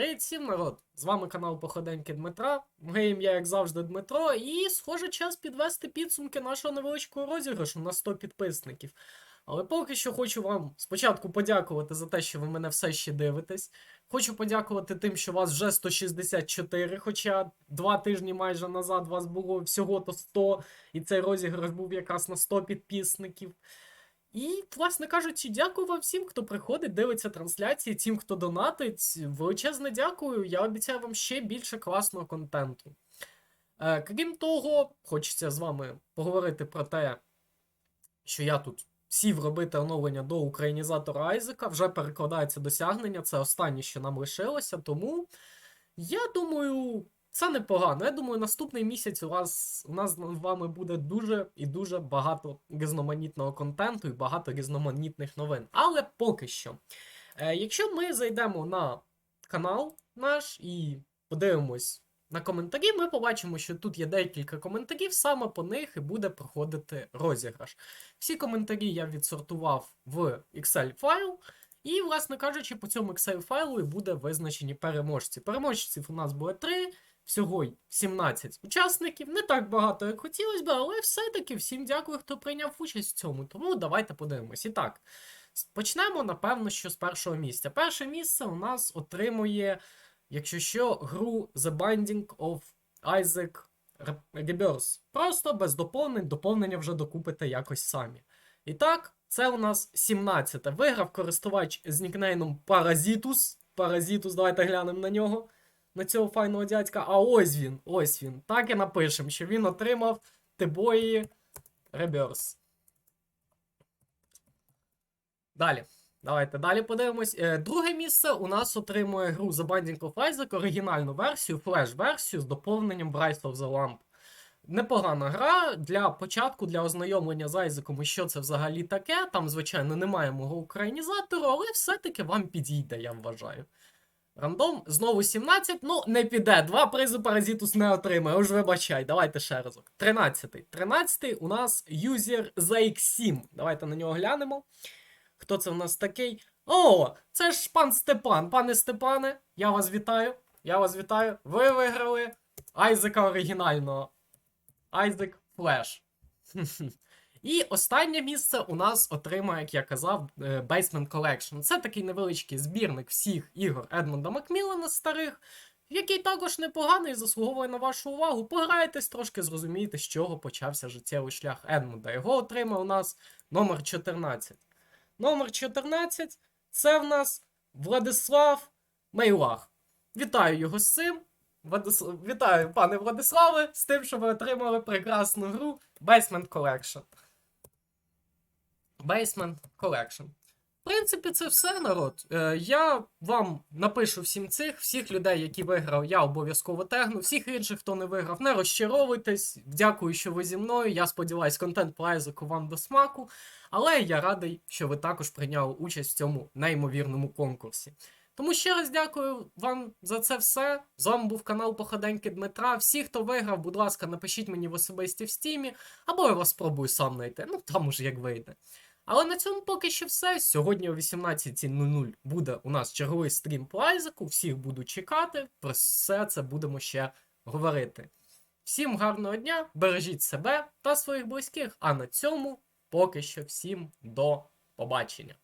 Привіт всім, народ! З вами канал Походеньки Дмитра. Моє ім'я, як завжди, Дмитро, і схоже час підвести підсумки нашого невеличкого розіграшу на 100 підписників. Але поки що хочу вам спочатку подякувати за те, що ви мене все ще дивитесь. Хочу подякувати тим, що вас вже 164, хоча два тижні майже назад вас було всього то 100, і цей розіграш був якраз на 100 підписників. І, власне кажучи, дякую вам всім, хто приходить, дивиться трансляції, тим, хто донатить. Величезне дякую. Я обіцяю вам ще більше класного контенту. Е, крім того, хочеться з вами поговорити про те, що я тут сів робити оновлення до українізатора Айзека. Вже перекладається досягнення. Це останнє, що нам лишилося. Тому я думаю, це непогано. Я думаю, наступний місяць у вас у нас з вами буде дуже і дуже багато різноманітного контенту і багато різноманітних новин. Але поки що, е, якщо ми зайдемо на канал наш і подивимось на коментарі, ми побачимо, що тут є декілька коментарів, саме по них і буде проходити розіграш. Всі коментарі я відсортував в Excel файл. І, власне кажучи, по цьому Excel файлу і буде визначені переможці. Переможців у нас було 3, всього 17 учасників. Не так багато, як хотілося б, але все-таки всім дякую, хто прийняв участь в цьому. Тому давайте подивимось. І так, почнемо, напевно, що з першого місця. Перше місце у нас отримує, якщо що, гру The Binding of Isaac Rebirth. Просто без доповнень, доповнення вже докупите якось самі. І так, це у нас 17. Виграв користувач з нікнеймом Parasitus. Parasitus, давайте глянемо на нього. На цього файного дядька. А ось він, ось він. Так і напишемо, що він отримав Тибої Rebirth. Далі. Давайте далі подивимось. Е, друге місце у нас отримує гру The Binding of Isaac, оригінальну версію, флеш-версію з доповненням Rise of the Lamp. Непогана гра для початку, для ознайомлення з Айзеком, і що це взагалі таке. Там, звичайно, немає мого українізатору, але все-таки вам підійде, я вважаю. Рандом знову 17. Ну, не піде. Два призи Паразитус не отримає. Уж вибачай, давайте ще разок. 13. 13 у нас юзер ZX7. Давайте на нього глянемо. Хто це в нас такий? О, це ж пан Степан. Пане Степане, я вас вітаю. Я вас вітаю. Ви виграли Айзека оригінального. Айзек Флеш. І останнє місце у нас отримає, як я казав, е, Basement Collection. Це такий невеличкий збірник всіх ігор Едмунда Макміллана старих, який також непоганий заслуговує на вашу увагу. Пограйтесь трошки, зрозумієте, з чого почався життєвий шлях Едмунда. Його отримав у нас номер 14. Номер 14 це в нас Владислав Мейлах. Вітаю його з цим. Владис... Вітаю, пане Владиславе, з тим, що ви отримали прекрасну гру Basement Collection. Basement Collection. В принципі, це все, народ. Е, я вам напишу всім цих, всіх людей, які виграв, я обов'язково тегну. Всіх інших, хто не виграв, не розчаровуйтесь. Дякую, що ви зі мною. Я сподіваюсь, контент по Айзеку вам до смаку. Але я радий, що ви також прийняли участь в цьому неймовірному конкурсі. Тому ще раз дякую вам за це все. З вами був канал Походеньки Дмитра. Всі, хто виграв, будь ласка, напишіть мені в особисті в стімі, або я вас спробую сам знайти. Ну там уже як вийде. Але на цьому поки що все. Сьогодні о 18.00 буде у нас черговий стрім по Айзеку. Всіх буду чекати. Про все це будемо ще говорити. Всім гарного дня, бережіть себе та своїх близьких. А на цьому поки що всім до побачення.